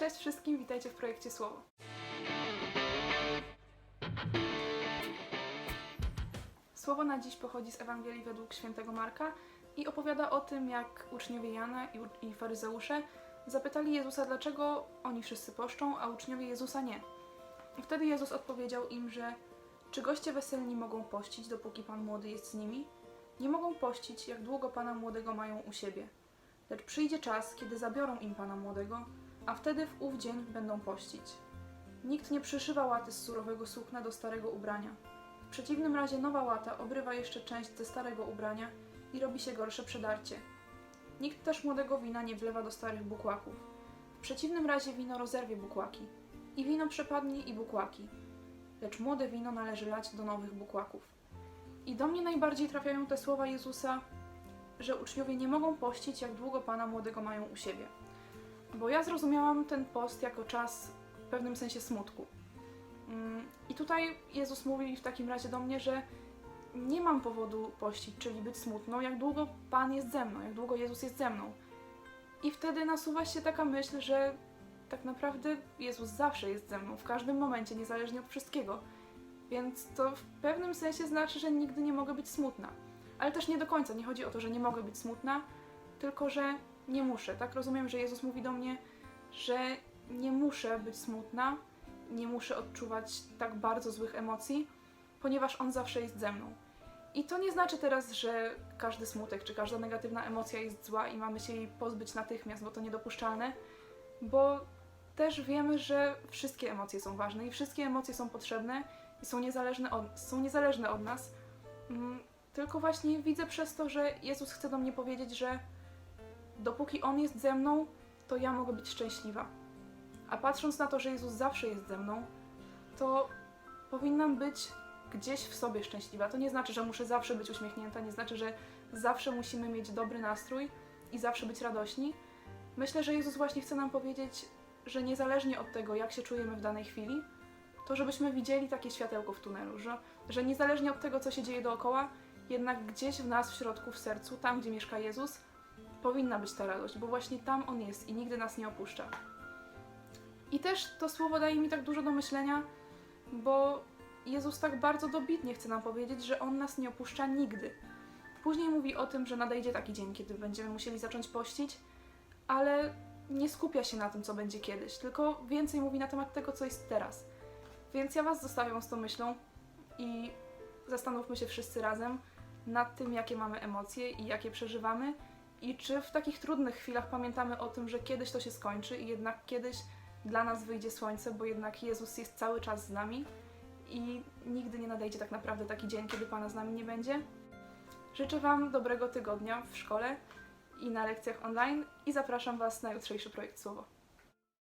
Cześć wszystkim, witajcie w projekcie Słowo. Słowo na dziś pochodzi z Ewangelii według świętego Marka i opowiada o tym, jak uczniowie Jana i, i faryzeusze zapytali Jezusa, dlaczego oni wszyscy poszczą, a uczniowie Jezusa nie. I wtedy Jezus odpowiedział im, że czy goście weselni mogą pościć, dopóki Pan młody jest z nimi? Nie mogą pościć, jak długo Pana młodego mają u siebie. Lecz przyjdzie czas, kiedy zabiorą im Pana młodego, a wtedy w ów dzień będą pościć. Nikt nie przyszywa łaty z surowego sukna do starego ubrania. W przeciwnym razie nowa łata obrywa jeszcze część ze starego ubrania i robi się gorsze przedarcie. Nikt też młodego wina nie wlewa do starych bukłaków. W przeciwnym razie wino rozerwie bukłaki. I wino przepadnie i bukłaki. Lecz młode wino należy lać do nowych bukłaków. I do mnie najbardziej trafiają te słowa Jezusa, że uczniowie nie mogą pościć, jak długo Pana młodego mają u siebie. Bo ja zrozumiałam ten post jako czas w pewnym sensie smutku. Mm, I tutaj Jezus mówi w takim razie do mnie, że nie mam powodu pościć, czyli być smutną, jak długo Pan jest ze mną, jak długo Jezus jest ze mną. I wtedy nasuwa się taka myśl, że tak naprawdę Jezus zawsze jest ze mną, w każdym momencie, niezależnie od wszystkiego. Więc to w pewnym sensie znaczy, że nigdy nie mogę być smutna. Ale też nie do końca, nie chodzi o to, że nie mogę być smutna, tylko że nie muszę. Tak rozumiem, że Jezus mówi do mnie, że nie muszę być smutna, nie muszę odczuwać tak bardzo złych emocji, ponieważ On zawsze jest ze mną. I to nie znaczy teraz, że każdy smutek czy każda negatywna emocja jest zła i mamy się jej pozbyć natychmiast, bo to niedopuszczalne, bo też wiemy, że wszystkie emocje są ważne i wszystkie emocje są potrzebne i są niezależne od, są niezależne od nas. Mm, Tylko właśnie widzę przez to, że Jezus chce do mnie powiedzieć, że dopóki On jest ze mną, to ja mogę być szczęśliwa. A patrząc na to, że Jezus zawsze jest ze mną, to powinnam być gdzieś w sobie szczęśliwa. To nie znaczy, że muszę zawsze być uśmiechnięta, nie znaczy, że zawsze musimy mieć dobry nastrój i zawsze być radośni. Myślę, że Jezus właśnie chce nam powiedzieć, że niezależnie od tego, jak się czujemy w danej chwili, to żebyśmy widzieli takie światełko w tunelu, że, że niezależnie od tego, co się dzieje dookoła, jednak gdzieś w nas, w środku, w sercu, tam, gdzie mieszka Jezus, powinna być ta radość, bo właśnie tam On jest i nigdy nas nie opuszcza. I też to słowo daje mi tak dużo do myślenia, bo Jezus tak bardzo dobitnie chce nam powiedzieć, że On nas nie opuszcza nigdy. Później mówi o tym, że nadejdzie taki dzień, kiedy będziemy musieli zacząć pościć, ale nie skupia się na tym, co będzie kiedyś, tylko więcej mówi na temat tego, co jest teraz. Więc ja Was zostawiam z tą myślą i zastanówmy się wszyscy razem nad tym, jakie mamy emocje i jakie przeżywamy, i czy w takich trudnych chwilach pamiętamy o tym, że kiedyś to się skończy i jednak kiedyś dla nas wyjdzie słońce, bo jednak Jezus jest cały czas z nami i nigdy nie nadejdzie tak naprawdę taki dzień, kiedy Pana z nami nie będzie. Życzę Wam dobrego tygodnia w szkole i na lekcjach online i zapraszam Was na jutrzejszy projekt Słowo.